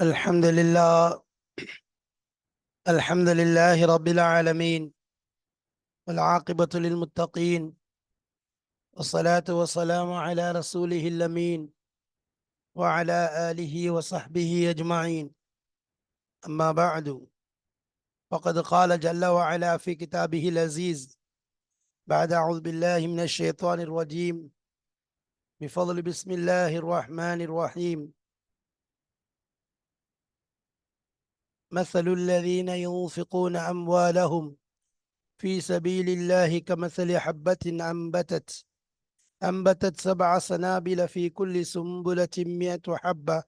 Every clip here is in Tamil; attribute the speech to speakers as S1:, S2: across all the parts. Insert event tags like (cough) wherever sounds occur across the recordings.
S1: الحمد لله الحمد لله رب العالمين والعاقبة للمتقين والصلاة والسلام على رسوله الأمين وعلى آله وصحبه أجمعين. أما بعد فقد قال جل وعلا في كتابه العزيز بعد أعوذ بالله من الشيطان الرجيم بفضل بسم الله الرحمن الرحيم. مثل الذين ينفقون أموالهم في سبيل الله كمثل حبة أنبتت أنبتت سبع سنابل في كل سنبلة مئة حبة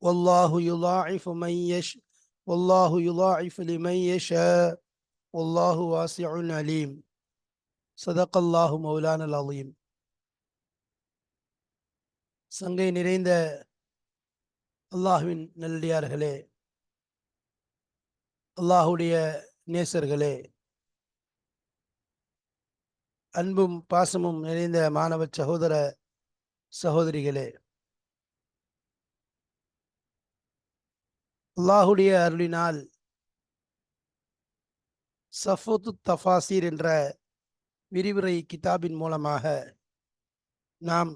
S1: والله يضاعف من يش والله يضاعف لمن يشاء والله واسع عليم صدق الله مولانا العظيم சங்கை நிறைந்த அல்லாஹுவின் நல்லடியார்களே அல்லாஹுடைய நேசர்களே அன்பும் பாசமும் நிறைந்த மாணவ சகோதர சகோதரிகளே அல்லாஹுடைய அருளினால் சஃபோத்து தஃபாசீர் என்ற விரிவுரை கிதாபின் மூலமாக நாம்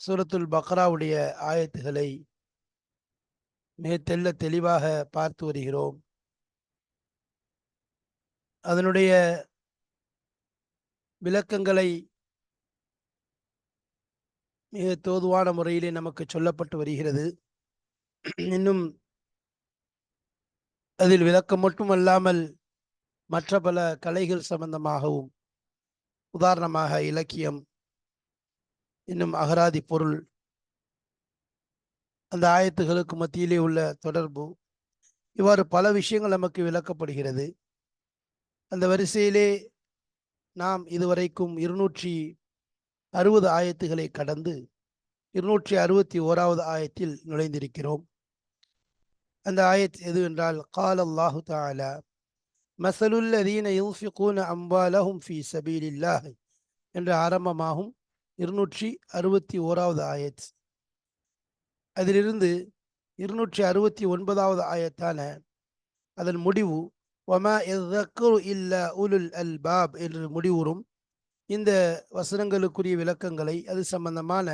S1: சூரத்துல் பக்ராவுடைய ஆயத்துகளை மிக தெல்ல தெளிவாக பார்த்து வருகிறோம். அதனுடைய விளக்கங்களை மிக தோதுவான முறையிலே நமக்கு சொல்லப்பட்டு வருகிறது. இன்னும் அதில் விளக்கம் மட்டுமல்லாமல் மற்ற பல கலைகள் சம்பந்தமாகவும் உதாரணமாக இலக்கியம் இன்னும் அகராதி பொருள் அந்த ஆயத்துகளுக்கு மத்தியிலே உள்ள தொடர்பு இவ்வாறு பல விஷயங்கள் நமக்கு விளக்கப்படுகிறது. அந்த வரிசையிலே நாம் இதுவரைக்கும் இருநூற்றி அறுபது ஆயத்துகளை கடந்து இருநூற்றி அறுபத்தி ஓராவது ஆயத்தில் நுழைந்திருக்கிறோம். அந்த ஆயத் எதுவென்றால் கால் அல்லாஹு தாலா மசலுல்லதீன யூஃபிகூன அம்பாலஹும் ஃபி சபீலில்லாஹ் என்ற ஆரம்பமாகும் இருநூற்றி அறுபத்தி ஓராவது ஆயத். அதிலிருந்து இருநூற்றி அறுபத்தி ஒன்பதாவது ஆயத்தான அதன் முடிவு ஒமா எதக்குரு இல்ல உலுல் அல் பாப் என்று முடிவுறும். இந்த வசனங்களுக்குரிய விளக்கங்களை அது சம்பந்தமான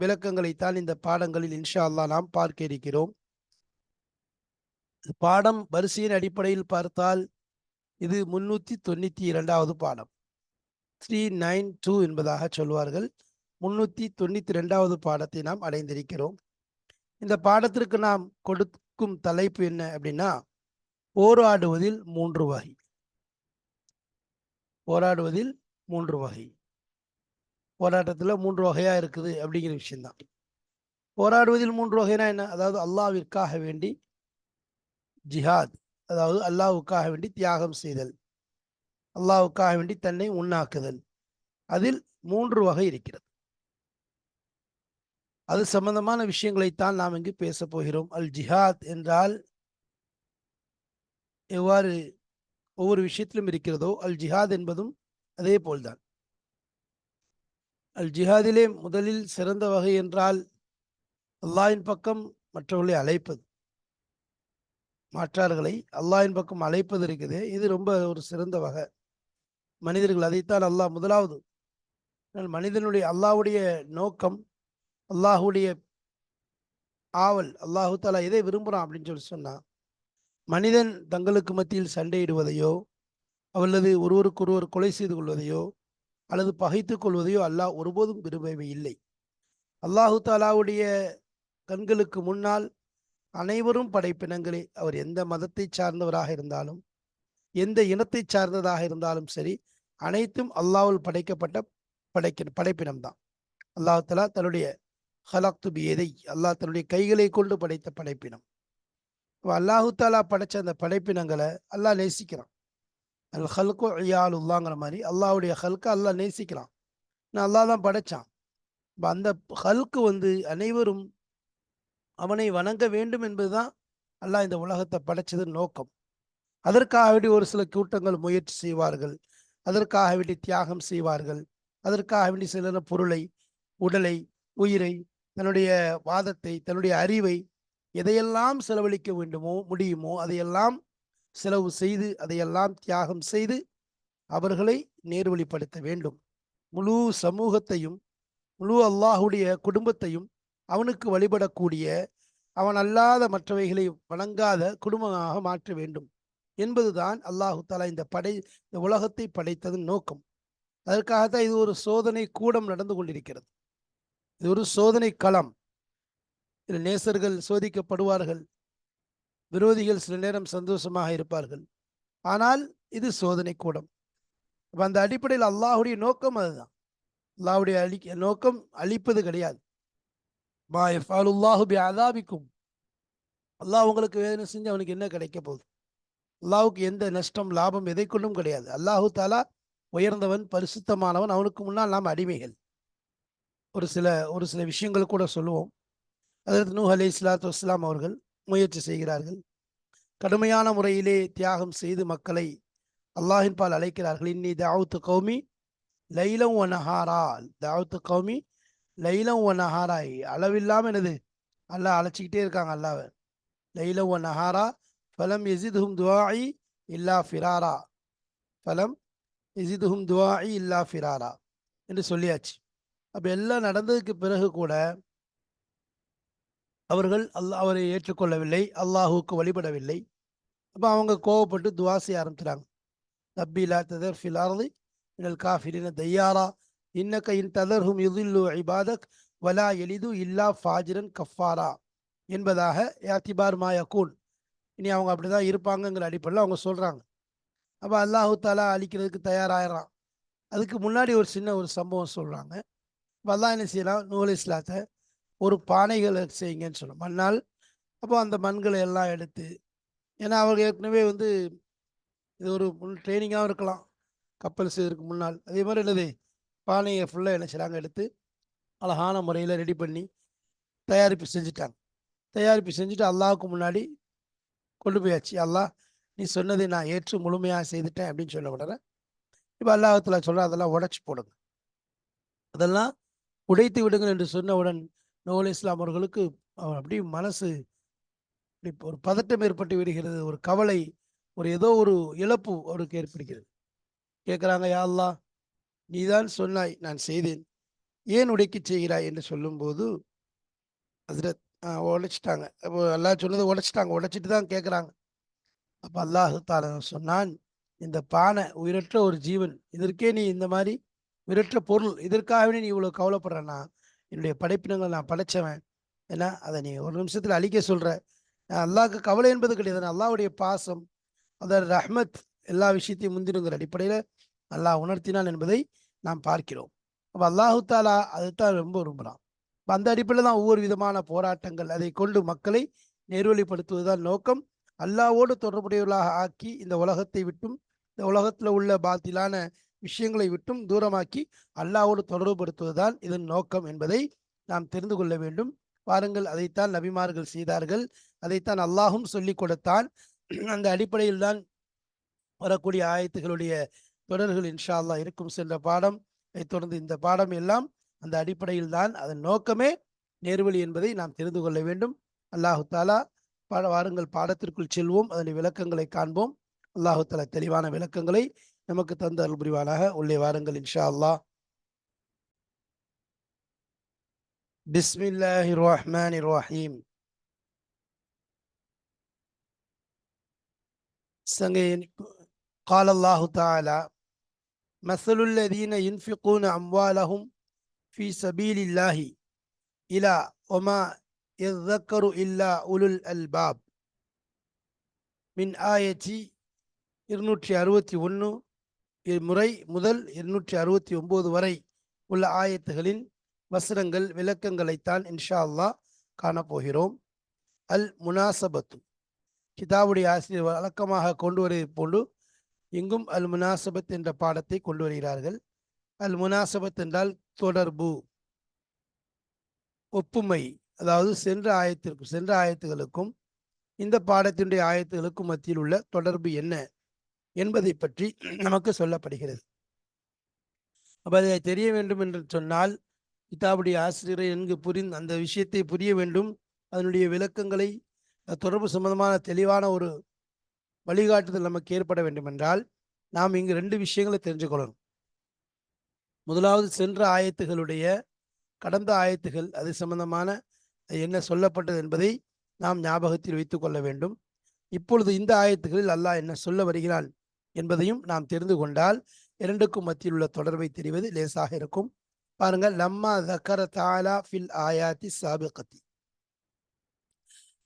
S1: விளக்கங்களைத்தான் இந்த பாடங்களில் இன்ஷா அல்லா நாம் பார்க்க இருக்கிறோம். பாடம் வரிசையின் அடிப்படையில் பார்த்தால் இது முன்னூத்தி தொண்ணூத்தி இரண்டாவது பாடம். த்ரீ நைன் டூ என்பதாக சொல்வார்கள். முன்னூத்தி தொண்ணூத்தி ரெண்டாவது பாடத்தை நாம் அடைந்திருக்கிறோம். இந்த பாடத்திற்கு நாம் கொடுக்கும் தலைப்பு என்ன அப்படின்னா போராடுவதில் மூன்று வகை. போராடுவதில் மூன்று வகை. போராட்டத்தில் மூன்று வகையாக இருக்குது அப்படிங்கிற விஷயம்தான். போராடுவதில் மூன்று வகைனா என்ன? அதாவது அல்லாவிற்காக வேண்டி ஜிஹாத் அதாவது அல்லாவுக்காக வேண்டி தியாகம் செய்தல் அல்லாவுக்காக வேண்டி தன்னை உண்ணாக்குதல். அதில் மூன்று வகை இருக்கிறது. அது சம்பந்தமான விஷயங்களைத்தான் நாம் இங்கு பேச போகிறோம். அல் ஜிஹாத் என்றால் எவ்வாறு ஒவ்வொரு விஷயத்திலும் இருக்கிறதோ அல் ஜிஹாத் என்பதும் அதே போல்தான். அல் ஜிஹாதிலே முதலில் சிறந்த வகை என்றால் அல்லாஹின் பக்கம் மற்றவர்களை அழைப்பது. மாற்றார்களை அல்லாஹின் பக்கம் அழைப்பது இருக்குது. இது ரொம்ப ஒரு சிறந்த வகை. மனிதர்கள் அதைத்தான் அல்லாஹ் முதலாவது. மனிதனுடைய அல்லாவுடைய நோக்கம் அல்லாஹுடைய ஆவல் அல்லாஹு தாலா எதை விரும்புகிறான் அப்படின்னு சொல்லி சொன்னான் மனிதன் தங்களுக்கு மத்தியில் சண்டையிடுவதையோ அல்லது ஒருவருக்கொருவர் கொலை செய்து கொள்வதையோ அல்லது பகைத்து கொள்வதையோ அல்லாஹ் ஒருபோதும் விரும்பவே இல்லை. அல்லாஹு தாலாவுடைய கண்களுக்கு முன்னால் அனைவரும் படைப்பினங்களே அவர் எந்த மதத்தை சார்ந்தவராக இருந்தாலும் எந்த இனத்தை சார்ந்ததாக இருந்தாலும் சரி அனைத்தும் அல்லாஹுல் படைக்கப்பட்ட படைக்க படைப்பினம்தான். அல்லாஹு தலா தன்னுடைய ஹலாக்து பியதை அல்லாஹ் தன்னுடைய கைகளை கொண்டு படைத்த படைப்பினம். அல்லாஹு தாலா படைத்த அந்த படைப்பினங்களை அல்லாஹ் நேசிக்கிறான். அல் ஹல்கோ ஐயால் மாதிரி அல்லாவுடைய ஹல்கை அல்லாஹ் நேசிக்கிறான். நான் அல்லாஹ் தான் படைச்சான். அந்த ஹல்க்கு வந்து அனைவரும் அவனை வணங்க வேண்டும் என்பதுதான் அல்லாஹ் இந்த உலகத்தை படைச்சது நோக்கம். அதற்காக வேண்டி ஒரு சில கூட்டங்கள் முயற்சி செய்வார்கள். அதற்காக வேண்டி தியாகம் செய்வார்கள். அதற்காக வேண்டி சில பொருளை உடலை உயிரை தன்னுடைய வாதத்தை தன்னுடைய அறிவை எதையெல்லாம் செலவழிக்க வேண்டுமோ முடியுமோ அதையெல்லாம் செலவு செய்து அதையெல்லாம் தியாகம் செய்து அவர்களை நேர்வழிப்படுத்த வேண்டும். முழு சமூகத்தையும் முழு அல்லாஹுடைய குடும்பத்தையும் அவனுக்கு வழிபடக்கூடிய அவன் அல்லாத மற்றவைகளை வணங்காத குடும்பமாக மாற்ற வேண்டும் என்பதுதான் அல்லாஹு தாலா இந்த படை இந்த உலகத்தை படைத்ததன் நோக்கம். அதற்காகத்தான் இது ஒரு சோதனை கூடம் நடந்து கொண்டிருக்கிறது. இது ஒரு சோதனை களம். இதில் நேசர்கள் சோதிக்கப்படுவார்கள். விரோதிகள் சில நேரம் சந்தோஷமாக இருப்பார்கள். ஆனால் இது சோதனை கூடம். அப்போ அந்த அடிப்படையில் அல்லாஹுடைய நோக்கம் அதுதான். அல்லாஹுடைய அழி நோக்கம் அழிப்பது கிடையாது. மா எஃபாலுல்லாஹு பி அதாபிக்கும் அல்லாஹ் உங்களுக்கு வேதனை செஞ்சு அவனுக்கு என்ன கிடைக்க போகுது? அல்லாஹுக்கு எந்த நஷ்டம் லாபம் எதை கொண்டும் கிடையாது. அல்லாஹு தாலா உயர்ந்தவன் பரிசுத்தமானவன் அவனுக்கு முன்னால் நாம் அடிமைகள். ஒரு சில ஒரு சில விஷயங்கள் கூட சொல்லுவோம். அதற்கு நூஹ் அலி இஸ்லாத்து வஸ்லாம் அவர்கள் முயற்சி செய்கிறார்கள். கடுமையான முறையிலே தியாகம் செய்து மக்களை அல்லாஹின் பால் அழைக்கிறார்கள். இன்னி தாவுத்து கௌமி லைலம் ஒனஹாரா நஹாரா தாவுத்து கௌமி லைலம் ஒ நஹாராய் அளவில்லாம எனது அல்லாஹ் அழைச்சிக்கிட்டே இருக்காங்க அல்லாவை லைலம் ஒனஹாரா நஹாரா ஃபலம் எசிதுஹும் துவாயி இல்லா ஃபிராரா ஃபலம் எசிதுஹும் துவாயி இல்லா ஃபிராரா என்று சொல்லியாச்சு. அப்போ எல்லாம் நடந்ததுக்கு பிறகு கூட அவர்கள் அல்லாஹ் அவரை ஏற்றுக்கொள்ளவில்லை அல்லாஹுக்கு வழிபடவில்லை. அப்போ அவங்க கோவப்பட்டு துவா செய்ய ஆரம்பிச்சுறாங்க நப்பி லா ததர் ஃபில் அர்தி காஃபிரின தையாரா. இன்னக்க இன் ததர்ஹும் யுதில்லு ஐபாதக் வலா எளிது இல்லா ஃபாஜிரன் கஃபாரா என்பதாக யாத்திபார் மாயக்கூன் இனி அவங்க அப்படிதான் இருப்பாங்கங்கிற அடிப்படையில் அவங்க சொல்கிறாங்க அப்போ அல்லாஹு தாலா அழிக்கிறதுக்கு தயாராகிறான் அதுக்கு முன்னாடி ஒரு சின்ன ஒரு சம்பவம் சொல்கிறாங்க அப்ப என்ன செய்யலாம்? நூல் இஸ்லாத்தை ஒரு பானைகளை செய்யுங்கன்னு சொன்னோம் மண்ணால். அப்போ அந்த மண்களை எல்லாம் எடுத்து ஏன்னா அவங்க ஏற்கனவே வந்து இது ஒரு ட்ரைனிங்காகவும் இருக்கலாம். கப்பல் செய்வதற்கு முன்னால். அதே மாதிரி என்னது? பானையை ஃபுல்லாக என்ன செய்கிறாங்க எடுத்து அழகான முறையில் ரெடி பண்ணி தயாரிப்பு செஞ்சுட்டாங்க. தயாரிப்பு செஞ்சுட்டு அல்லாவுக்கு முன்னாடி கொண்டு போயாச்சு. அல்லாஹ் நீ சொன்னதை நான் ஏற்று முழுமையாக செய்துட்டேன் அப்படின்னு சொன்ன உடனே இப்போ அல்லாஹத்தில் சொல்கிற அதெல்லாம் உடச்சி போடுங்க. அதெல்லாம் உடைத்து விடுங்கள் என்று சொன்னவுடன் நூல் இஸ்லாம் அவர்களுக்கு அப்படியே மனசு ஒரு பதட்டம் ஏற்பட்டு விடுகிறது ஒரு கவலை ஒரு ஏதோ ஒரு இழப்பு அவருக்கு ஏற்படுகிறது. கேட்குறாங்க யா நீதான் சொன்னாய் நான் செய்தேன். ஏன் உடைக்கச் செய்கிறாய்? என்று சொல்லும்போது ஹஸ்ரத் உடைச்சிட்டாங்க. அப்போ அல்லாஹ் சொன்னதை உடைச்சிட்டாங்க. உடைச்சிட்டு தான் கேட்குறாங்க. அப்போ அல்லாஹ் தாலா சொன்னான் இந்த பானை உயிரற்ற ஒரு ஜீவன். இதற்கே நீ இந்த மாதிரி மிரட்டுற பொருள். இதற்காகவே நீ இவ்வளோ கவலைப்படுறேன்னா என்னுடைய படைப்பினங்களை நான் படைச்சவன். ஏன்னா அதை நீ ஒரு நிமிஷத்தில் அழிக்க சொல்கிற அல்லாவுக்கு கவலை என்பது கிடையாது. அல்லாவுடைய பாசம். அதர் ரஹ்மத் எல்லா விஷயத்தையும் முந்திடுங்கிற அடிப்படையில் அல்லாஹ் உணர்த்தினான் என்பதை நாம் பார்க்கிறோம். அப்போ அல்லாஹு தாலா அதுதான் ரொம்ப விரும்புகிறான் இப்போ அந்த அடிப்படையில் தான் ஒவ்வொரு விதமான போராட்டங்கள் அதை கொண்டு மக்களை நேர்வழிப்படுத்துவதுதான் நோக்கம். அல்லாவோடு தொடர்புடையவர்களாக ஆக்கி இந்த உலகத்தை விட்டும் இந்த உலகத்தில் உள்ள பாத்திலான விஷயங்களை விட்டும் தூரமாக்கி அல்லாவோடு தொடர்புபடுத்துவதுதான் இதன் நோக்கம் என்பதை நாம் தெரிந்து கொள்ள வேண்டும். பாருங்கள் அதைத்தான் நபிமார்கள் செய்தார்கள். அதைத்தான் அல்லாஹும் சொல்லிக் கொடுத்தான். அந்த அடிப்படையில் தான் வரக்கூடிய ஆயத்துகளுடைய தொடர்கள் இன்ஷா அல்லாஹ் இருக்கும் சென்ற பாடம். அதைத் தொடர்ந்து இந்த பாடம் எல்லாம் அந்த அடிப்படையில் தான் அதன் நோக்கமே நேர்வழி என்பதை நாம் தெரிந்து கொள்ள வேண்டும். அல்லாஹு தாலா பாட வாருங்கள் பாடத்திற்குள் செல்வோம். அதனுடைய விளக்கங்களை காண்போம். அல்லாஹு தாலா தெளிவான விளக்கங்களை நமக்கு தந்த அருள் புரிவானாக உள்ளே வாருங்கள் இன்ஷா அல்லாஹ் பிஸ்மில்லாஹி ரஹ்மான் ரஹீம் சங்கையின் قال الله تعالى مثل الذين ينفقون أموالهم في سبيل الله إلى وما يذكر إلا أولو الألباب من آية இருநூற்றி அறுபத்தி ஒன்று முறை முதல் இருநூற்றி அறுபத்தி ஒன்பது வரை உள்ள ஆயத்துகளின் வசனங்கள் விளக்கங்களைத்தான் இன்ஷா அல்லாஹ் காணப்போகிறோம். அல் முனாசபத்து. கிதாபுடைய ஆசிரியர் வழக்கமாக கொண்டு வருவது போன்று இங்கும் அல் முனாசபத் என்ற பாடத்தை கொண்டு வருகிறார்கள். அல் முனாசபத் என்றால் தொடர்பு ஒப்புமை அதாவது சென்ற ஆயத்திற்கும் சென்ற ஆயத்துகளுக்கும் இந்த பாடத்தினுடைய ஆயத்துகளுக்கும் மத்தியில் உள்ள தொடர்பு என்ன? என்பதை பற்றி (clears throat) நமக்கு சொல்லப்படுகிறது. அப்போ அதை தெரிய வேண்டும் என்று சொன்னால் கிதாபுடைய ஆசிரியரை எங்கு புரிந்து அந்த விஷயத்தை புரிய வேண்டும். அதனுடைய விளக்கங்களை தொடர்பு சம்பந்தமான தெளிவான ஒரு வழிகாட்டுதல் நமக்கு ஏற்பட வேண்டும் என்றால் நாம் இங்கு ரெண்டு விஷயங்களை தெரிஞ்சுக்கொள்ளணும். முதலாவது சென்ற ஆயத்துகளுடைய கடந்த ஆயத்துகள் அது சம்பந்தமான என்ன சொல்லப்பட்டது என்பதை நாம் ஞாபகத்தில் வைத்துக்கொள்ள வேண்டும். இப்பொழுது இந்த ஆயத்துகளில் அல்லாஹ் என்ன சொல்ல வருகிறான்? என்பதையும் நாம் தெரிந்து கொண்டால் இரண்டுக்கும் மத்தியில் உள்ள தொடர்பை தெரிவது லேசாக இருக்கும். பாருங்கள் லம்மா தக்கர தாலா ஃபில் ஆயாத்தி சாபிகத்தி.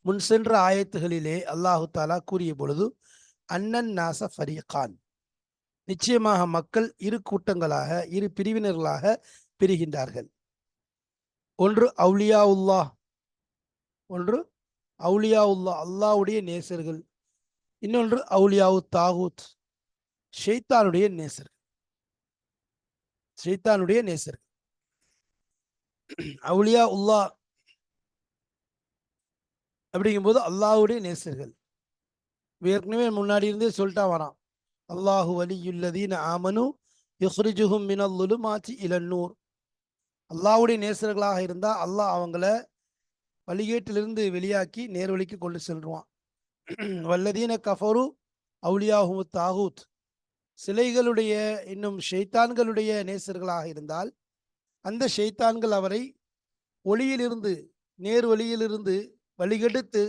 S1: முன் சென்ற ஆயத்துகளிலே அல்லாஹு தாலா கூறிய பொழுது அன்னன் நாச ஃபரீகான். நிச்சயமாக மக்கள் இரு கூட்டங்களாக இரு பிரிவினர்களாக பிரிகின்றார்கள். ஒன்று அவுலியா உல்லா ஒன்று அவுலியா உல்லா அல்லாவுடைய நேசர்கள். இன்னொன்று அவுலியாவு தாகூத். ஷெய்தானுடைய நேசர்கள். ஷெய்தானுடைய நேசர்கள். அவுலியா உல்லா அப்படிங்கும்போது அல்லாஹுடைய நேசர்கள். ஏற்கனவே முன்னாடி இருந்தே சொல்லிட்டா வரான். அல்லாஹு வலியுள்ளதீன் ஆமனு யுஹ்ரிஜுஹும் மினல்லுலு மாச்சி இளநூர் அல்லாஹுடைய நேசர்களாக இருந்தால் அல்லாஹ் அவங்கள வழிகேட்டிலிருந்து வெளியாக்கி நேர்வழிக்கு கொண்டு செல்வான் வல்லதீன கஃபரு அவுலியாஹு தாகூத். சிலைகளுடைய இன்னும் ஷெய்தான்களுடைய நேசர்களாக இருந்தால் அந்த ஷெய்தான்கள் அவரை ஒளியிலிருந்து நேர் வழியிலிருந்து வழிகெடுத்து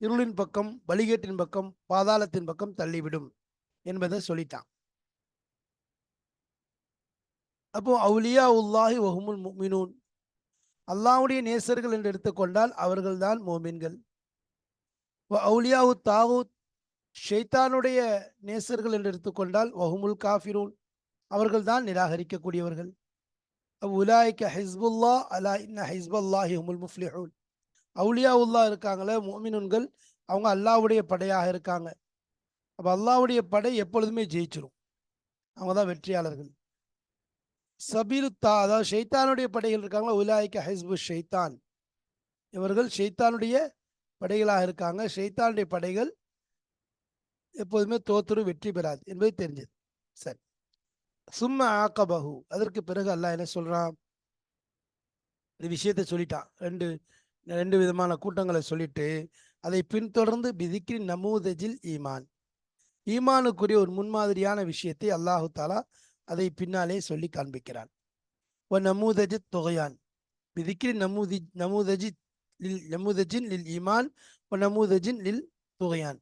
S1: இருளின் பக்கம் வழிகேட்டின் பக்கம் பாதாளத்தின் பக்கம் தள்ளிவிடும் என்பதை சொல்லிட்டான். அப்போ அவுலியா உல்லாஹி வஹுமுல் மினூன் அல்லாவுடைய நேசர்கள் என்று எடுத்துக்கொண்டால் அவர்கள்தான் மோமின்கள். அவுலியாவு தாவூத் ஷெய்தானுடைய நேசர்கள் என்று எடுத்துக்கொண்டால் வஹுமுல் காஃபிரூன். அவர்கள்தான் நிராகரிக்கக்கூடியவர்கள். உலாய்க்க ஹிஸ்புல்லா அலா இன்ன ஹிஸ்புல்லாஹி ஹுமுல் முஃப்லிஹூன். அவுலியா உல்லா இருக்காங்களே மோமினுன்கள் அவங்க அல்லாஹ்வுடைய படையாக இருக்காங்க. அப்போ அல்லாவுடைய படை எப்பொழுதுமே ஜெயிச்சிரும். அவங்க தான் வெற்றியாளர்கள். சபீரு தா அதாவது ஷெய்தானுடைய படைகள் இருக்காங்களா உலாய்க்க ஹிஸ்பு ஷெய்தான் இவர்கள் ஷெய்தானுடைய படைகளாக இருக்காங்க. ஷெய்தானுடைய படைகள் எப்போதுமே தோத்துரு வெற்றி பெறாது என்பது தெரிஞ்சது. சரி. சும்ம ஆக்கபகு அதற்கு பிறகு அல்லாஹ் என்ன சொல்றான்? இந்த விஷயத்தை சொல்லிட்டான். ரெண்டு ரெண்டு விதமான கூட்டங்களை சொல்லிட்டு அதை பின்தொடர்ந்து பிதிக்கிரி நமூதஜில் ஈமான். ஈமானுக்குரிய ஒரு முன்மாதிரியான விஷயத்தை அல்லாஹு தாலா அதை பின்னாலே சொல்லி காண்பிக்கிறான். ஒ நமூதஜி தொகையான். பிதிக்கிரி நமூதி நமூதஜி லில் நமூதஜின் லில் ஈமான் ஒ நமூதஜின் லில் தொகையான்.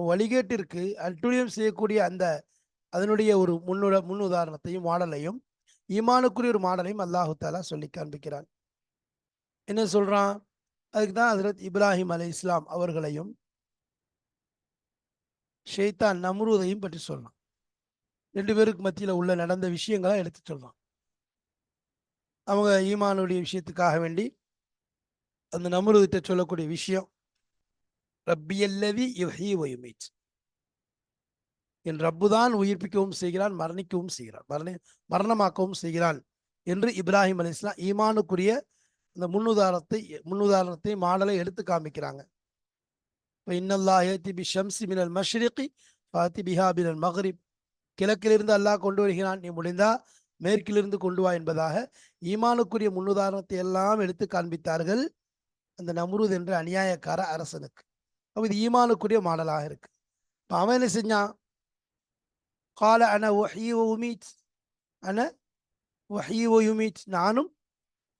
S1: வழிகேட்டிற்கு அட்டுழியம் செய்யக்கூடிய அந்த அதனுடைய ஒரு முன்னுட முன் உதாரணத்தையும் மாடலையும் ஈமானுக்குரிய ஒரு மாடலையும் அல்லாஹு தாலா சொல்லி காண்பிக்கிறான். என்ன சொல்றான்? அதுக்கு தான் ஹசரத் இப்ராஹிம் அலை இஸ்லாம் அவர்களையும் ஷெய்தான் நம்ரூதையும் பற்றி சொல்றான். ரெண்டு பேருக்கு மத்தியில் உள்ள நடந்த விஷயங்களை எடுத்து சொல்றான். அவங்க ஈமானுடைய விஷயத்துக்காக வேண்டி அந்த நம்ருதிட்ட சொல்லக்கூடிய விஷயம் ரப்பியல்லவி யுஹி வயுமீத் என் ரப்பு தான் உயிர்ப்பிக்கவும் செய்கிறான் மரணிக்கவும் செய்கிறான் மரண மரணமாக்கவும் செய்கிறான் என்று இப்ராஹிம் அலி இஸ்லாம் ஈமானுக்குரிய அந்த முன்னுதாரணத்தை முன்னுதாரணத்தை மாடலை எடுத்து காமிக்கிறாங்க. இப்போ இன்னல்லா ஏத்தி பி ஷம்சி மினல் மஷ்ரிகி ஃபாத்தி பிஹா பினல் மஹரிப். கிழக்கிலிருந்து அல்லாஹ் கொண்டு வருகிறான் நீ முடிந்தா மேற்கிலிருந்து கொண்டு வா என்பதாக ஈமானுக்குரிய முன்னுதாரணத்தை எல்லாம் எடுத்து காண்பித்தார்கள் அந்த நம்ரூத் என்ற அநியாயக்கார அரசனுக்கு. அப்போ இது ஈமானுக்குரிய மாடலாக இருக்கு. இப்போ அவன் என்ன செஞ்சான்? கால அன ஒஹி உமீத். அன ஒஹி யுமீத். நானும்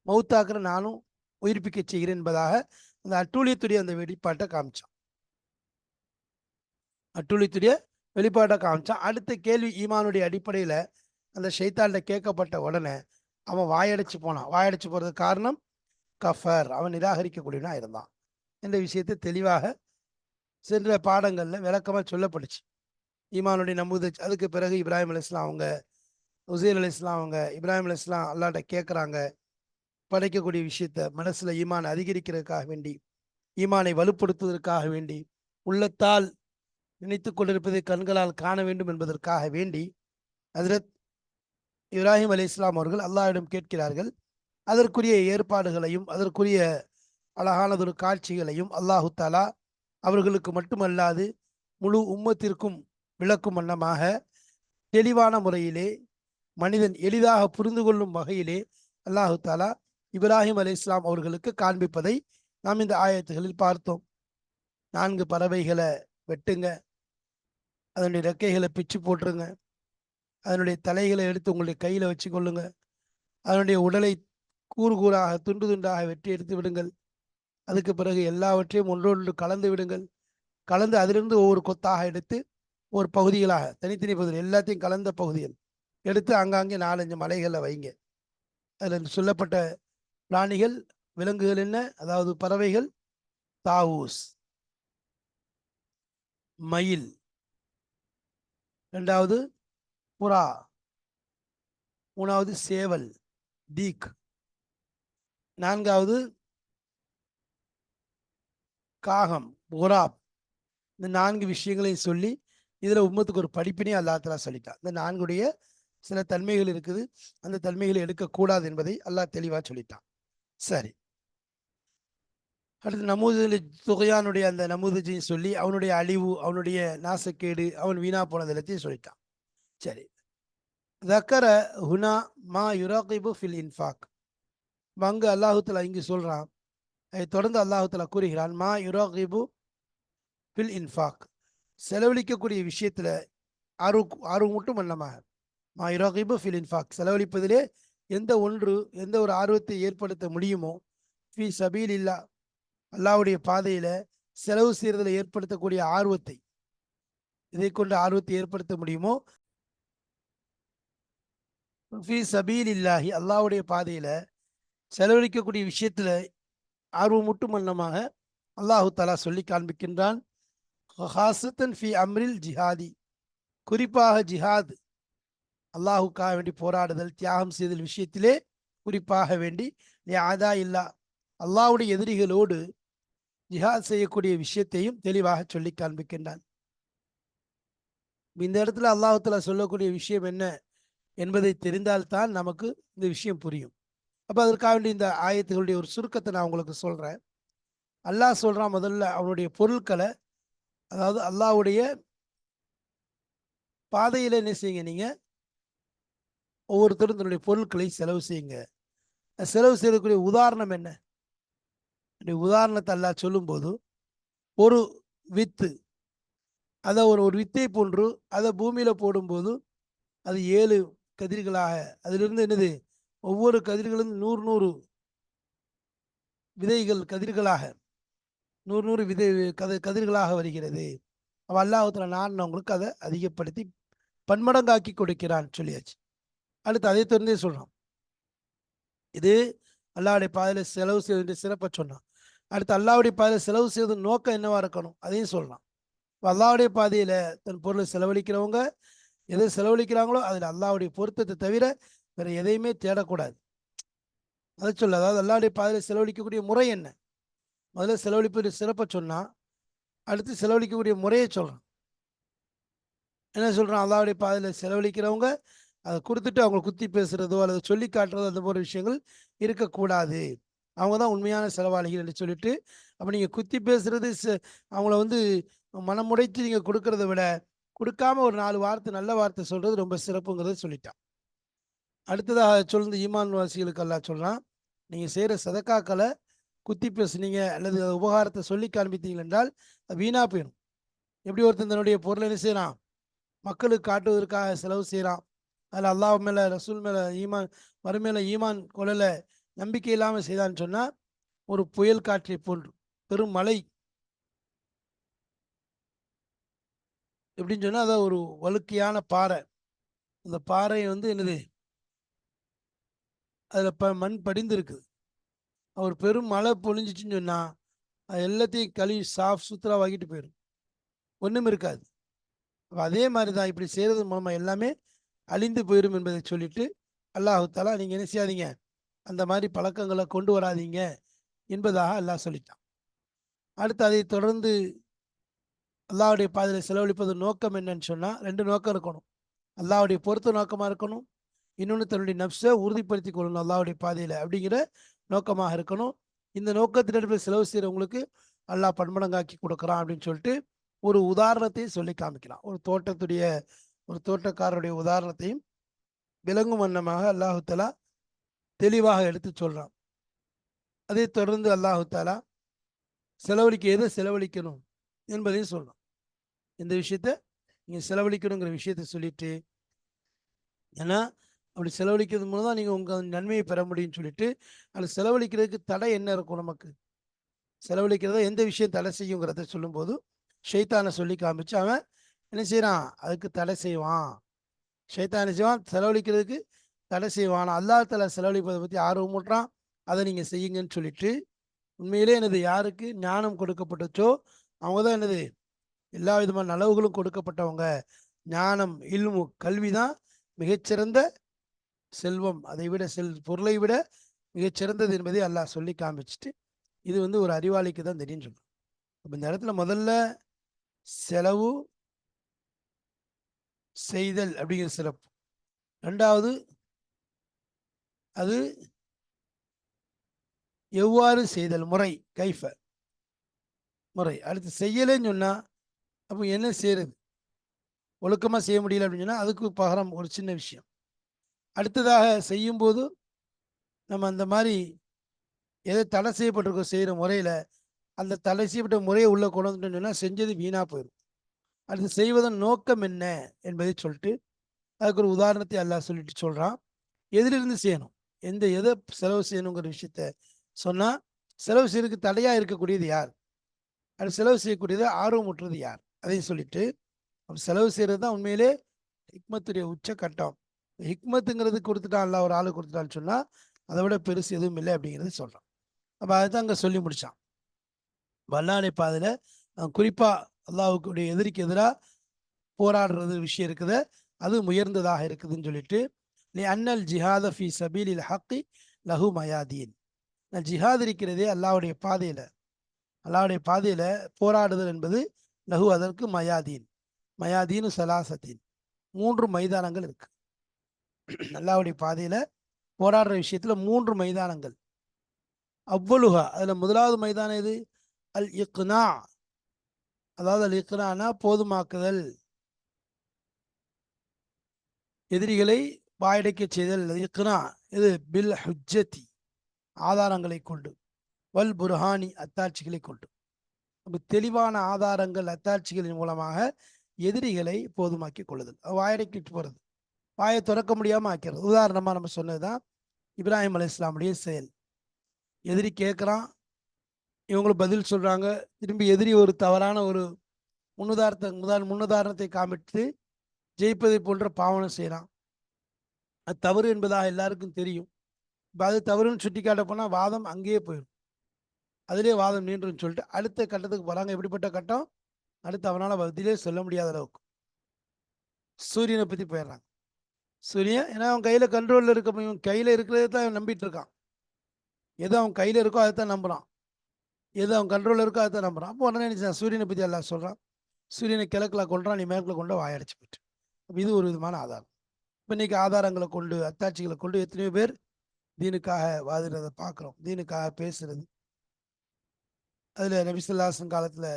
S1: மௌத்தாக்குற நானும் உயிர்ப்பிக்க செய்கிறேன் என்பதாக அந்த அட்டூழியத்துடைய அந்த வெளிப்பாட்டை காமிச்சான். அட்டூழியத்துடைய வெளிப்பாட்டை காமிச்சான். அடுத்த கேள்வி ஈமானுடைய அடிப்படையில் அந்த ஷைத்தான்ட கேட்கப்பட்ட உடனே அவன் வாயடைச்சு போனான். வாயடைச்சு போகிறதுக்கு காரணம் கஃபர். அவன் நிராகரிக்கக்கூடியனா இருந்தான். என்ற விஷயத்தை தெளிவாக சென்ற பாடங்களில் விளக்கமாக சொல்லப்பட்டுச்சு. ஈமானுடைய நம்புது அதுக்கு பிறகு இப்ராஹிம் அலி இஸ்லாம் அவங்க உசேர் அலி இஸ்லாம் அவங்க இப்ராஹிம் அலி இஸ்லாம் அல்லாட்ட கேட்குறாங்க படைக்கக்கூடிய விஷயத்த மனசில் ஈமான் அதிகரிக்கிறதுக்காக வேண்டி ஈமானை வலுப்படுத்துவதற்காக வேண்டி உள்ளத்தால் நினைத்து கொண்டிருப்பதை கண்களால் காண வேண்டும் என்பதற்காக வேண்டி ஹசரத் இப்ராஹிம் அலி இஸ்லாம் அவர்கள் அல்லாவிடம் கேட்கிறார்கள். அதற்குரிய ஏற்பாடுகளையும் அதற்குரிய அழகானதொரு காட்சிகளையும் அல்லாஹு தாலா அவர்களுக்கு மட்டுமல்லாது முழு உம்மத்திற்கும் விளக்கும் வண்ணமாக தெளிவான முறையிலே மனிதன் எளிதாக புரிந்து கொள்ளும் வகையிலே அல்லாஹு தாலா இப்ராஹிம் அலி இஸ்லாம் அவர்களுக்கு காண்பிப்பதை நாம் இந்த ஆயத்துகளில் பார்த்தோம். நான்கு பறவைகளை வெட்டுங்க. அதனுடைய ரெக்கைகளை பிச்சு போட்டுருங்க. அதனுடைய தலைகளை எடுத்து உங்களுடைய கையில் வச்சு கொள்ளுங்க அதனுடைய உடலை கூறு கூறாக துண்டு துண்டாக வெட்டி எடுத்து விடுங்கள். அதுக்கு பிறகு எல்லாவற்றையும் ஒன்றொன்று கலந்து விடுங்கள். கலந்து அதிலிருந்து ஒவ்வொரு கொத்தாக எடுத்து ஒரு பகுதிகளாக தனித்தனி பகுதிகள் எல்லாத்தையும் கலந்த பகுதிகள் எடுத்து அங்காங்கே நாலஞ்சு மலைகளில் வைங்க. அதில் சொல்லப்பட்ட பிராணிகள் விலங்குகள் என்ன? அதாவது பறவைகள் தாவூஸ். மயில். ரெண்டாவது புறா. மூணாவது சேவல் டீக் நான்காவது காகம் புறாப் இந்த நான்கு விஷயங்களையும் சொல்லி இதில் உம்மத்துக்கு ஒரு படிப்பினே அல்லாஹ் சொல்லிட்டான். இந்த நான்குடைய சில தன்மைகள் இருக்குது. அந்த தன்மைகளை எடுக்கக்கூடாது என்பதை அல்லாஹ் தெளிவாக சொல்லிட்டான். சரி. அடுத்து நமூது தொகையானுடைய அந்த நமுதுஜையும் சொல்லி அவனுடைய அழிவு அவனுடைய நாசக்கேடு அவன் வீணா போனது எல்லாத்தையும் சொல்லிட்டான். சரி. தக்கர ஹுனா மா யுராகிபு ஃபில் இன்ஃபாக். அங்கு அல்லாஹுத்தலா இங்கு சொல்றான் அதை தொடர்ந்து அல்லாஹுத்தலா கூறுகிறான் மா யுராகிபு ஃபில் இன்ஃபாக். செலவழிக்கக்கூடிய விஷயத்துல ஆர்வ ஆர்வம் மட்டும் அல்லமா மா யுராகிபு ஃபில் இன்ஃபாக். செலவழிப்பதிலே எந்த ஒன்று எந்த ஒரு ஆர்வத்தை ஏற்படுத்த முடியுமோ ஃபி சபீல் இல்லா அல்லாவுடைய பாதையில் செலவு செய்கிறதில் ஏற்படுத்தக்கூடிய ஆர்வத்தை இதை கொண்டு ஆர்வத்தை ஏற்படுத்த முடியுமோ ஃபி சபீல் இல்லாஹி அல்லாவுடைய பாதையில் செலவழிக்கக்கூடிய விஷயத்தில் ஆர்வமூட்டும் வண்ணமாக அல்லாஹு தலா சொல்லி காண்பிக்கின்றான். ஹாசத்தன் ஃபி அம்ரில் ஜிஹாதி. குறிப்பாக ஜிஹாத். அல்லாஹுக்காக வேண்டி போராடுதல் தியாகம் செய்தல் விஷயத்திலே குறிப்பாக வேண்டி ஆதா இல்லா அல்லாவுடைய எதிரிகளோடு ஜிஹாத் செய்யக்கூடிய விஷயத்தையும் தெளிவாக சொல்லி காண்பிக்கின்றான். இந்த இடத்துல அல்லாஹுத்தலா சொல்லக்கூடிய விஷயம் என்ன என்பதை தெரிந்தால்தான் நமக்கு இந்த விஷயம் புரியும். அப்போ அதற்காக வேண்டி இந்த ஆயத்துகளுடைய ஒரு சுருக்கத்தை நான் உங்களுக்கு சொல்கிறேன் அல்லாஹ் சொல்கிறான் முதல்ல அவனுடைய பொருட்களை அதாவது அல்லாஹ்வுடைய பாதையில் என்ன செய்யுங்க நீங்கள் ஒவ்வொருத்தரும் தன்னுடைய பொருட்களை செலவு செய்யுங்க. செலவு செய்யக்கூடிய உதாரணம் என்ன? உதாரணத்தை அல்லாஹ் சொல்லும்போது ஒரு வித்து அதை ஒரு ஒரு வித்தை போன்று அதை பூமியில் போடும்போது அது ஏழு கதிர்களாக அதிலிருந்து என்னது? ஒவ்வொரு கதிர்களும் நூறு நூறு விதைகள் கதிர்களாக நூறு நூறு விதை கதை கதிர்களாக வருகிறது. அவள் அல்லாஹத்துல நான் உங்களுக்கு அதை அதிகப்படுத்தி பன்மடங்காக்கி கொடுக்கிறான் சொல்லியாச்சு. அடுத்து அதை தொடர்ந்தே சொல்றான். இது அல்லாவுடைய பாதையில் செலவு செய்வதற்கு சிறப்பை சொன்னான். அடுத்து அல்லாவுடைய பாதையில் செலவு செய்வது நோக்கம் என்னவா இருக்கணும்? அதையும் சொல்லலாம் அல்லாவுடைய பாதையில தன் பொருளை செலவழிக்கிறவங்க எதை செலவழிக்கிறாங்களோ அதில் அல்லாவுடைய பொருத்தத்தை தவிர வேற எதையுமே தேடக்கூடாது. அதை சொல்ல அதாவது அல்லாடைய பாதையில் செலவழிக்கக்கூடிய முறை என்ன? முதல்ல செலவழிப்பது சிறப்பை சொன்னால் அடுத்து செலவழிக்கக்கூடிய முறையை சொல்கிறான் என்ன சொல்கிறான் அல்லாவுடைய பாதையில் செலவழிக்கிறவங்க அதை கொடுத்துட்டு அவங்க குத்தி பேசுகிறதோ அல்லது சொல்லி காட்டுறதோ அந்த போன்ற விஷயங்கள் இருக்கக்கூடாது. அவங்க தான் உண்மையான செலவாளிகள் என்று சொல்லிட்டு அப்போ நீங்கள் குத்தி பேசுகிறது அவங்கள வந்து மனமுடைத்து நீங்கள் கொடுக்கறத விட கொடுக்காம ஒரு நாலு வார்த்தை நல்ல வார்த்தை சொல்கிறது ரொம்ப சிறப்புங்கிறத சொல்லிட்டான். அடுத்ததாக சொல்லுந்த ஈமான் வாசிகளுக்கு எல்லாம் சொல்லலாம். நீங்கள் செய்கிற சதக்காக்களை குத்தி பேசுனீங்க அல்லது உபகாரத்தை சொல்லி காண்பித்தீங்க என்றால் அது வீணாக போயிடும். எப்படி ஒருத்தன் தன்னுடைய பொருளை என்ன செய்கிறான் மக்களுக்கு காட்டுவதற்காக செலவு செய்கிறான் அதில் அல்லாஹ் மேலே ரசூல் மேலே ஈமான் மறுமேல ஈமான் கொள்ளல நம்பிக்கை இல்லாமல் செய்தான்னு சொன்னால் ஒரு புயல் காற்றை போன்று பெரும் மழை. எப்படின்னு சொன்னால் அதான் ஒரு வழுக்கையான பாறை. அந்த பாறை வந்து என்னது? அதில் ப மண் படிந்திருக்குது. அவர் பெரும் மழை பொழிஞ்சிச்சுன்னு சொன்னால் அது எல்லாத்தையும் கழுவி சாஃப் சுத்தராக வாங்கிட்டு போயிடும் ஒன்றும் இருக்காது. அதே மாதிரி தான் இப்படி செய்கிறது மூலமாக எல்லாமே அழிந்து போயிடும் என்பதை சொல்லிட்டு அல்லாஹு நீங்கள் என்ன செய்யாதீங்க. அந்த மாதிரி பழக்கங்களை கொண்டு வராதீங்க என்பதாக அல்லாஹ் சொல்லிட்டான். அடுத்து அதை தொடர்ந்து அல்லாவுடைய பாதையில் செலவழிப்பது நோக்கம் என்னன்னு சொன்னால் ரெண்டு நோக்கம் இருக்கணும். அல்லாவுடைய பொறுத்த நோக்கமாக இருக்கணும் இன்னொன்று தன்னுடைய நப்சை உறுதிப்படுத்தி கொள்ளணும் அல்லாவுடைய பாதையில் அப்படிங்கிற நோக்கமாக இருக்கணும். இந்த நோக்கத்தின் செலவு செய்கிறவங்களுக்கு அல்லா பன்மடங்காக்கி கொடுக்குறான் அப்படின்னு சொல்லிட்டு ஒரு உதாரணத்தையும் சொல்லி காமிக்கலாம் ஒரு தோட்டத்துடைய ஒரு தோட்டக்காரருடைய உதாரணத்தையும் விளங்கும் வண்ணமாக அல்லாஹு தெளிவாக எடுத்து சொல்கிறான் அதை தொடர்ந்து அல்லாஹுத்தாலா செலவழிக்க எதை செலவழிக்கணும் என்பதையும் சொல்லணும் இந்த விஷயத்த நீங்கள் செலவழிக்கணுங்கிற விஷயத்த சொல்லிட்டு ஏன்னா அப்படி செலவழிக்கிறது மூலம் தான் நீங்கள் உங்கள் நன்மையை பெற முடியும்னு சொல்லிட்டு அதில் செலவழிக்கிறதுக்கு தடை என்ன இருக்கும் நமக்கு? செலவழிக்கிறத எந்த விஷயம் தடை செய்யுங்கிறத சொல்லும்போது ஷைத்தானை சொல்லி காமிச்சு அவன் என்ன செய்கிறான் அதுக்கு தடை செய்வான். ஷைத்தான் என்ன செய்வான்? செலவழிக்கிறதுக்கு தடை செய்வான். அல்லா தலை செலவழிப்பதை பற்றி ஆர்வம் அதை நீங்கள் செய்யுங்கன்னு சொல்லிட்டு உண்மையிலே எனது யாருக்கு ஞானம் கொடுக்கப்பட்டுச்சோ அவங்க தான் என்னது? எல்லா விதமான நலவுகளும் கொடுக்கப்பட்டவங்க. ஞானம் இல்மு கல்வி தான் மிகச்சிறந்த செல்வம் அதை விட செல் பொருளை விட மிகச்சிறந்தது என்பதை அல்லாஹ் சொல்லி காமிச்சிட்டு இது வந்து ஒரு அறிவாளிக்கு தான் தெரியும் சொல்லணும் அப்போ இந்த இடத்துல முதல்ல செலவு செய்தல் அப்படிங்கிற சிறப்பு. ரெண்டாவது அது எவ்வாறு செய்தல்? முறை கைஃப. முறை. அடுத்து செய்யலைன்னு சொன்னா அப்போ என்ன செய்யறது ஒழுக்கமாக செய்ய முடியல அப்படின்னு சொன்னால் அதுக்கு பகரம் ஒரு சின்ன விஷயம். அடுத்ததாக செய்யும்போது நம்ம அந்த மாதிரி எதை தடை செய்யப்பட்டிருக்கோ செய்கிற முறையில் அந்த தடை செய்யப்பட்ட முறையை உள்ளே கொண்டு வந்துட்டோம்னா சொன்னால் செஞ்சது வீணாக போயிடும். அடுத்து செய்வதன் நோக்கம் என்ன என்பதை சொல்லிட்டு அதுக்கு ஒரு உதாரணத்தை எல்லாம் சொல்லிட்டு சொல்கிறான் எதிலிருந்து செய்யணும்? எந்த எதை செலவு செய்யணுங்கிற விஷயத்த சொன்னால் செலவு செய்யறதுக்கு தடையாக இருக்கக்கூடியது யார்? அது செலவு செய்யக்கூடியது ஆர்வமுற்றது யார்? அதையும் சொல்லிட்டு செலவு செய்கிறது தான் உண்மையிலே ஹிக்மத்துடைய உச்ச கட்டம் ஹிக்மத்துங்கிறது கொடுத்துட்டான் அல்ல ஒரு ஆளு கொடுத்துட்டான்னு சொன்னால் அதை விட பெருசு எதுவும் இல்லை அப்படிங்கிறது சொல்கிறான் அப்போ அதுதான் அங்கே சொல்லி முடிச்சான். வல்லாடை பாதையில் குறிப்பாக அல்லாஹுக்குடைய எதிரிக்கு எதிராக போராடுறது விஷயம் இருக்குது. அது உயர்ந்ததாக இருக்குதுன்னு சொல்லிட்டு நீ அன்னல் ஜிஹாத ஃபி சபீலில் ஹக்கி லஹு மயாதீன். நான் ஜிஹாத் இருக்கிறதே அல்லாவுடைய பாதையில். அல்லாவுடைய பாதையில் போராடுதல் என்பது லஹு அதற்கு மயாதீன். மயாதீனு சலாசத்தீன். மூன்று மைதானங்கள் இருக்கு. (clears throat) அல்லாவுடைய பாதையில் போராடுற விஷயத்தில் மூன்று மைதானங்கள். அவ்வளுகா அதில் முதலாவது மைதானம் எது? அல் இக்னா அதாவது அல் இக்னானா போதுமாக்குதல். எதிரிகளை வாயடைக்க செய்தல். இக்னா இது பில் ஹுஜ்ஜதி ஆதாரங்களை கொண்டு. வல் புர்ஹானி அத்தாட்சிகளை கொண்டு. அப்போ தெளிவான ஆதாரங்கள் அத்தாட்சிகளின் மூலமாக எதிரிகளை போதுமாக்கி கொள்ளுதல். வாயடைக்கிட்டு போகிறது வாயை திறக்க முடியாம ஆக்கிறது. உதாரணமா நம்ம சொன்னதுதான் இப்ராஹிம் அலி இஸ்லாமுடைய செயல். எதிரி கேட்குறான் இவங்களும் பதில் சொல்றாங்க. திரும்பி எதிரி ஒரு தவறான ஒரு முன்னுதாரணத்தை முதல் முன்னுதாரணத்தை காமிட்டு ஜெயிப்பதை போன்ற பாவனை செய்கிறான் அது தவறு என்பதாக எல்லாருக்கும் தெரியும். இப்போ அது தவறுன்னு சுட்டி காட்ட போனால் வாதம் அங்கேயே போயிடும். அதிலே வாதம் நீண்டுன்னு சொல்லிட்டு அடுத்த கட்டத்துக்கு போகிறாங்க எப்படிப்பட்ட கட்டம்? அடுத்து அவனால் பதிலே சொல்ல முடியாத அளவுக்கு. சூரியனை பற்றி போயிடுறாங்க. சூரியன் ஏன்னா அவன் கையில் கண்ட்ரோலில் இருக்க இவன் கையில் இருக்கிறத தான் அவன் நம்பிட்டு இருக்கான். எது அவன் கையில் இருக்கோ அதை தான் நம்புகிறான் எது அவன் கண்ட்ரோலில் இருக்கோ அதை தான் நம்புறான். அப்போ உடனே நினைச்சான் சூரியனை பற்றி எல்லாம் சொல்கிறான் சூரியனை கிழக்கில் கொண்டுறான் நீ மேற்கில் கொண்டு வாயடிச்சு போயிட்டு. அப்போ இது ஒரு விதமான ஆதாரம். இப்போ இன்னைக்கு ஆதாரங்களை கொண்டு அத்தாட்சிகளை கொண்டு எத்தனையோ பேர் தீனுக்காக வாதிடுறதை பார்க்குறோம். தீனுக்காக பேசுறது. அதில் நபிசுல்லாசன் காலத்தில்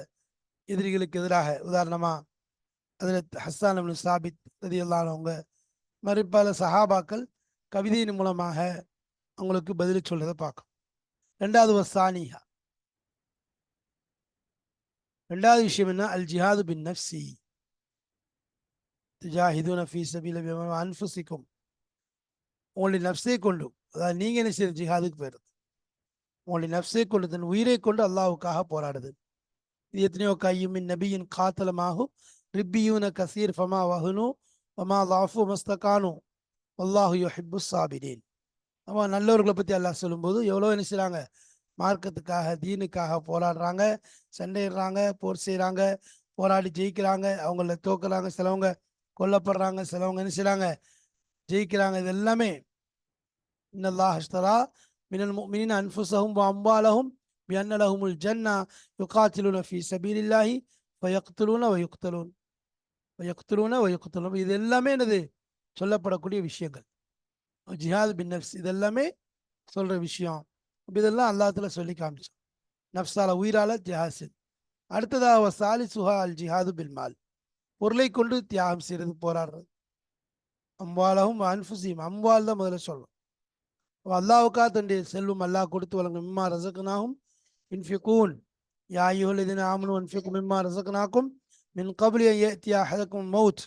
S1: எதிரிகளுக்கு எதிராக உதாரணமாக அதில் ஹஸ்ஸான் அப்னு சாபித் அவங்க மாதிரி பல சஹாபாக்கள் கவிதையின் மூலமாக அவங்களுக்கு பதில் சொல்றதை பார்க்கும் ரெண்டாவது ஒரு சானிஹா. ரெண்டாவது விஷயம் என்ன? அல் ஜிஹாது பின் நஃப்சி ஜாஹிது ஃபீ சபீல அன்ஃபுசிக்கும் உங்களுடைய நப்சை கொண்டு அதாவது நீங்க என்ன செய்யுது ஜிஹாதுக்கு போயிருது உங்களுடைய நப்சை கொண்டு தன் உயிரை கொண்டு அல்லாவுக்காக போராடுது. இது எத்தனையோ கையும் நபியின் காத்தலமாகும். ரிப்பியூன கசீர் ஃபமா வஹனு வமா லாஃபு மஸ்தகானு அல்லாஹு யுஹிப்பு சாபிரீன் அவன் நல்லவர்களை பற்றி எல்லாம் சொல்லும்போது எவ்வளோ என்ன செய்கிறாங்க மார்க்கத்துக்காக தீனுக்காக போராடுறாங்க சண்டையிடுறாங்க போர் செய்கிறாங்க போராடி ஜெயிக்கிறாங்க அவங்கள தோக்குறாங்க சிலவங்க கொல்லப்படுறாங்க சிலவங்க என்ன செய்கிறாங்க ஜெயிக்கிறாங்க. இது எல்லாமே இன்னல்லா ஹஸ்தரா மினல் மினின் அன்ஃபுஸஹும் வ அம்வாலஹும் ஜன்னா யுகாத்திலுன ஃபி சபீலில்லாஹி வயக்துலூன வயுக்தலூன். வயக்குத்துருவனா வயுக்தலூன் இது எல்லாமே என்னது? சொல்லப்படக்கூடிய விஷயங்கள். ஜிஹாத் பின் நப்ஸ் இதெல்லாமே சொல்கிற விஷயம். இதெல்லாம் அல்லாத்துல சொல்லி காமிச்சான் நப்சால உயிரால ஜிஹாஸ் அடுத்ததாக சாலி சுஹா அல் ஜிஹாது பில் மால். பொருளை கொண்டு தியாகம் செய்யறது போராடுறது. அம்பாலகும் அன்ஃபுசியும் அம்பால் தான் முதல்ல சொல்லணும் அல்லாவுக்கா தன்னுடைய செல்வம் அல்லாஹ் கொடுத்து வழங்கும். மிம்மா ரசகுனாகும் இன்ஃபிகூன் யா ஐயுஹல்லதீன ஆமனு அன்ஃபிகு மிம்மா ரசகுனாக்கும் மின் قبل أن يأتي أحدكم மௌத்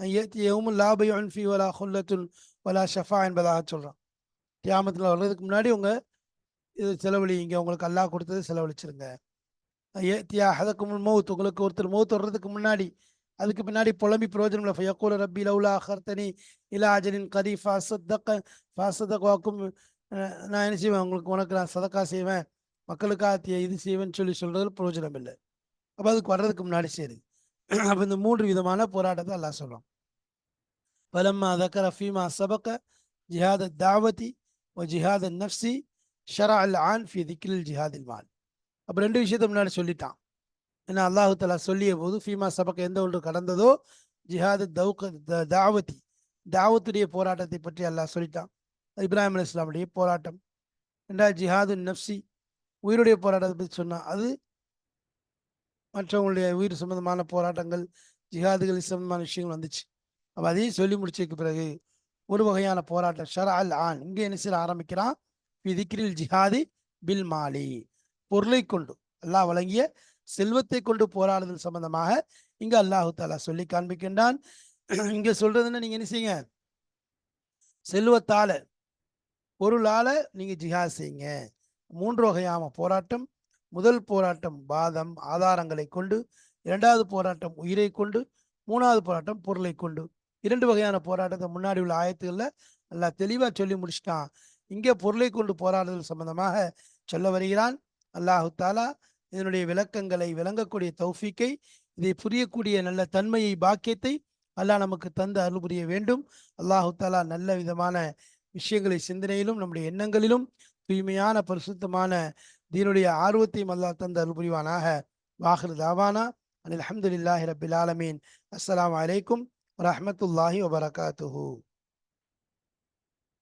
S1: أن يأتي يوم لا بيع فيه வலா خلة ولا ஷஃபா என்பதாக சொல்றான் கியாமத்தில் வர்றதுக்கு முன்னாடி உங்க இது செலவழிங்க உங்களுக்கு அல்லாஹ் கொடுத்தது செலவழிச்சிருங்க. ஏத்தியா ஹதக்கும் மௌத் உங்களுக்கு ஒருத்தர் மௌத் வர்றதுக்கு முன்னாடி அதுக்கு பின்னாடி புலம்பி பிரயோஜனம் இல்லை ஃபயக்கூல ரப்பி லவுலா அஹர்த்தனி இலா அஜனின் கதி ஃபாசத்தக்க ஃபாசத்தக்காக்கும் நான் என்ன செய்வேன்؟ உங்களுக்கு உனக்கு நான் சதக்கா செய்வேன். மக்களுக்காக இது செய்வேன்னு சொல்லி சொல்றது பிரயோஜனம் இல்லை அப்போ அதுக்கு வர்றதுக்கு முன்னாடி சரி. (clears throat) அப்போ இந்த மூன்று விதமான போராட்டத்தை எல்லாம் சொல்லுவான் பலம்மா தக்கர ஃபீமா சபக்க ஜிஹாத தாவதி ஓ ஜிஹாத நப்சி ஷரா அல் ஆன் ஃபி திக்கில் ஜிஹாதில் மால். அப்போ ரெண்டு விஷயத்த முன்னாடி சொல்லிட்டான். ஏன்னா அல்லாஹு தலா சொல்லிய போது ஃபீமா சபக்க எந்த ஒன்று கடந்ததோ ஜிஹாது தௌக தாவதி தாவத்துடைய போராட்டத்தை பற்றி அல்லாஹ் சொல்லிட்டான். இப்ராஹிம் அலி இஸ்லாமுடைய போராட்டம். ரெண்டாவது ஜிஹாது நப்சி உயிருடைய போராட்டத்தை பற்றி சொன்னான். அது மற்றவங்களுடைய உயிர் சம்பந்தமான போராட்டங்கள் ஜிஹாதுகள் சம்பந்தமான விஷயங்கள் வந்துச்சு. அப்போ அதையும் சொல்லி முடிச்சதுக்கு பிறகு ஒரு வகையான போராட்டம் ஷரா அல் ஆன். இங்கே என்ன செய்ய ஆரம்பிக்கிறான். விதிக்கிரில் ஜிஹாதி பில் மாலி. பொருளை கொண்டு அல்லாஹ் வழங்கிய செல்வத்தை கொண்டு போராடுதல் சம்பந்தமாக இங்க அல்லாஹு தாலா சொல்லி காண்பிக்கின்றான். இங்க சொல்றதுன்னு நீங்க என்ன செய்யுங்க? செல்வத்தால பொருளால நீங்க ஜிஹாத் செய்யுங்க. மூன்று வகையான போராட்டம். முதல் போராட்டம் பாதம் ஆதாரங்களை கொண்டு இரண்டாவது போராட்டம் உயிரை கொண்டு மூணாவது போராட்டம் பொருளை கொண்டு. இரண்டு வகையான போராட்டத்தை முன்னாடி உள்ள ஆயத்துகள்ல நல்லா தெளிவாக சொல்லி முடிச்சிட்டான். இங்கே பொருளை கொண்டு போராடுதல் சம்பந்தமாக சொல்ல வருகிறான். அல்லாஹு தாலா இதனுடைய விளக்கங்களை விளங்கக்கூடிய தௌஃபிக்கை இதை புரியக்கூடிய நல்ல தன்மையை பாக்கியத்தை அல்லாஹ் நமக்கு தந்து அருள் புரிய வேண்டும். அல்லாஹு தாலா நல்ல விதமான விஷயங்களை சிந்தனையிலும் நம்முடைய எண்ணங்களிலும் தூய்மையான பரிசுத்தமான தீனுடைய ஆர்வத்தையும் அல்லா தந்த அருள் புரிவானாக வாஹிர் தாவானா. அனில் அஹமதுல்லாஹி ரபில் ஆலமீன். அஸ்லாம் வலைக்கும் வரமத்துல்லாஹி வபரகாத்துஹூ.